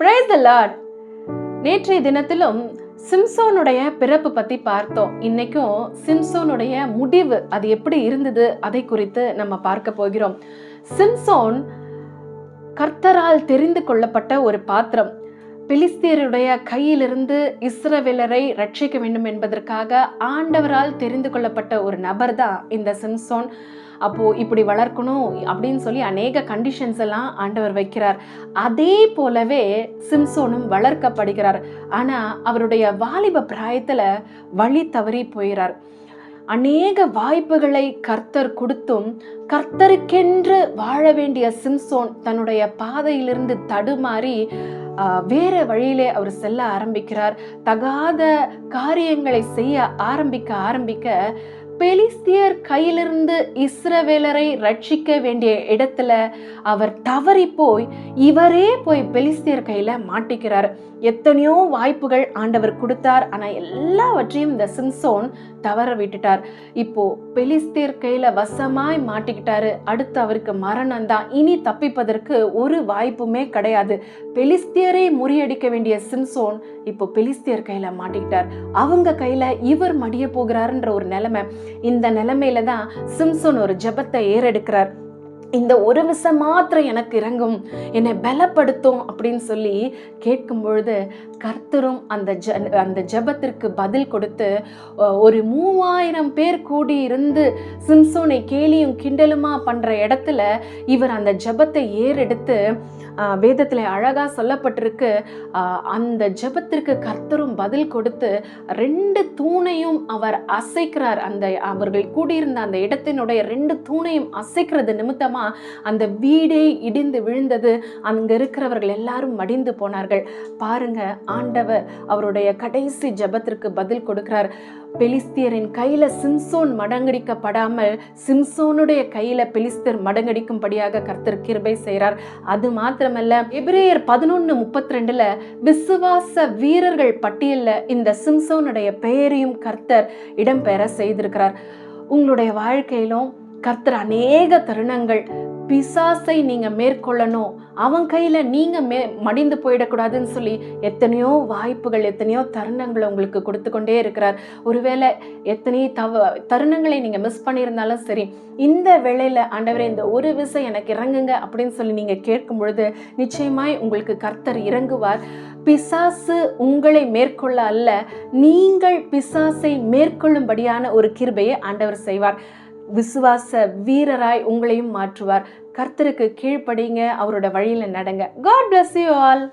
Praise the Lord நேற்றைய தினத்திலும் சிம்சோனுடைய பிறப்பு பற்றி பார்த்தோம். இன்னைக்கும் சிம்சோனுடைய முடிவு அது எப்படி இருந்தது அதை குறித்து நம்ம பார்க்க போகிறோம். சிம்சோன் கர்த்தரால் தெரிந்து கொள்ளப்பட்ட ஒரு பாத்திரம். பிலிஸ்தியருடைய கையிலிருந்து இஸ்ரவேலரை ரட்சிக்க வேண்டும் என்பதற்காக ஆண்டவரால் தெரிந்து கொள்ளப்பட்ட ஒரு நபர் தான் இந்த சிம்சோன். அப்போ இப்படி வளர்க்கணும் அப்படின்னு சொல்லி அநேக கண்டிஷன்ஸ் எல்லாம் ஆண்டவர் வைக்கிறார். அதே போலவே சிம்சோனும் வளர்க்கப்படுகிறார். ஆனால் அவருடைய வாலிப பிராயத்தில் வழி தவறி போயிறார். அநேக வாய்ப்புகளை கர்த்தர் கொடுத்தும் கர்த்தருக்கென்று வாழ வேண்டிய சிம்சோன் தன்னுடைய பாதையிலிருந்து தடுமாறி வேற வழியிலே அவர் செல்ல ஆரம்பிக்கிறார். தகாத காரியங்களை செய்ய ஆரம்பிக்க ஆரம்பிக்க பெலிஸ்தியர் கையிலிருந்து இஸ்ரவேலரை ரட்சிக்க வேண்டிய இடத்துல அவர் தவறி போய் இவரே போய் பெலிஸ்தியர் கையில மாட்டிக்கிறார். எத்தனையோ வாய்ப்புகள் ஆண்டவர் கொடுத்தார். ஆனா எல்லாவற்றையும் இந்த சிம்சோன் தவற விட்டுட்டார். இப்போ பெலிஸ்தியர் கையில வசமாய் மாட்டிக்கிட்டாரு. அடுத்து அவருக்கு மரணம் தான். இனி தப்பிப்பதற்கு ஒரு வாய்ப்புமே கிடையாது. பெலிஸ்தியரை முறியடிக்க வேண்டிய சிம்சோன் இப்போ பெலிஸ்தியர் கையில மாட்டிக்கிட்டார். அவங்க கையில இவர் மடிய போகிறாருன்ற ஒரு நிலைமை. இந்த நிலைமையில தான் சிம்சோன் ஒரு ஜெபத்தை ஏறெடுக்கிறார். இந்த ஒரு விசம் மாத்திரம் எனக்கு இறங்கும். என்னை பலப்படுத்தும் அப்படின்னு சொல்லி கேட்கும் பொழுது கர்த்தரும் அந்த ஜ அந்த ஜெபத்திற்கு பதில் கொடுத்து ஒரு மூவாயிரம் பேர் கூடி இருந்து சிம்சோனை கேலியும் கிண்டலுமா பண்ற இடத்துல இவர் அந்த ஜெபத்தை ஏறெடுத்து வேதத்தில் அழகாக சொல்லப்பட்டிருக்கு. அந்த ஜெபத்திற்கு கர்த்தரும் பதில் கொடுத்து ரெண்டு தூணையும் அவர் அசைக்கிறார். அந்த அவர்கள் கூடியிருந்த அந்த இடத்தினுடைய ரெண்டு தூணையும் அசைக்கிறது நிமித்தமாக அந்த வீடே இடிந்து விழுந்தது. அங்கே இருக்கிறவர்கள் எல்லாரும் மடிந்து போனார்கள். பாருங்க ஆண்டவர் அவருடைய கடைசி ஜெபத்திற்கு பதில் கொடுக்கிறார். பெலிஸ்தியரின் கையில சிம்சோன் மடங்கடிக்கப்படாமல் சிம்சோனுடைய கையில பெலிஸ்தியர் மடங்கடிக்கும்படியாக கர்த்தர் கிருபை செய்கிறார். அது மாத்திரமல்ல எபிரேயர் பதினொன்று முப்பத்தி ரெண்டுல விசுவாச வீரர்கள் பட்டியலில் இந்த சிம்சோனுடைய பெயரையும் கர்த்தர் இடம்பெற செய்திருக்கிறார். உங்களுடைய வாழ்க்கையிலும் கர்த்தர் அநேக தருணங்கள் பிசாசை நீங்கள் மேற்கொள்ளணும். அவன் கையில் நீங்கள் மே மடிந்து போயிடக்கூடாதுன்னு சொல்லி எத்தனையோ வாய்ப்புகள் எத்தனையோ தருணங்களை உங்களுக்கு கொடுத்து கொண்டே இருக்கிறார். ஒருவேளை எத்தனையோ தவ தருணங்களை நீங்கள் மிஸ் பண்ணியிருந்தாலும் சரி இந்த வேளையில் ஆண்டவரே இந்த ஒரு விசை எனக்கு இறங்குங்க அப்படின்னு சொல்லி நீங்கள் கேட்கும் பொழுது நிச்சயமாய் உங்களுக்கு கர்த்தர் இறங்குவார். பிசாசு உங்களை மேற்கொள்ள அல்ல நீங்கள் பிசாசை மேற்கொள்ளும்படியான ஒரு கிருபையை ஆண்டவர் செய்வார். விசுவாச வீரராய் உங்களையும் மாற்றுவார். கர்த்தருக்கு கீழ்ப்படிங்க அவரோட வழியில் நடங்க. God bless you all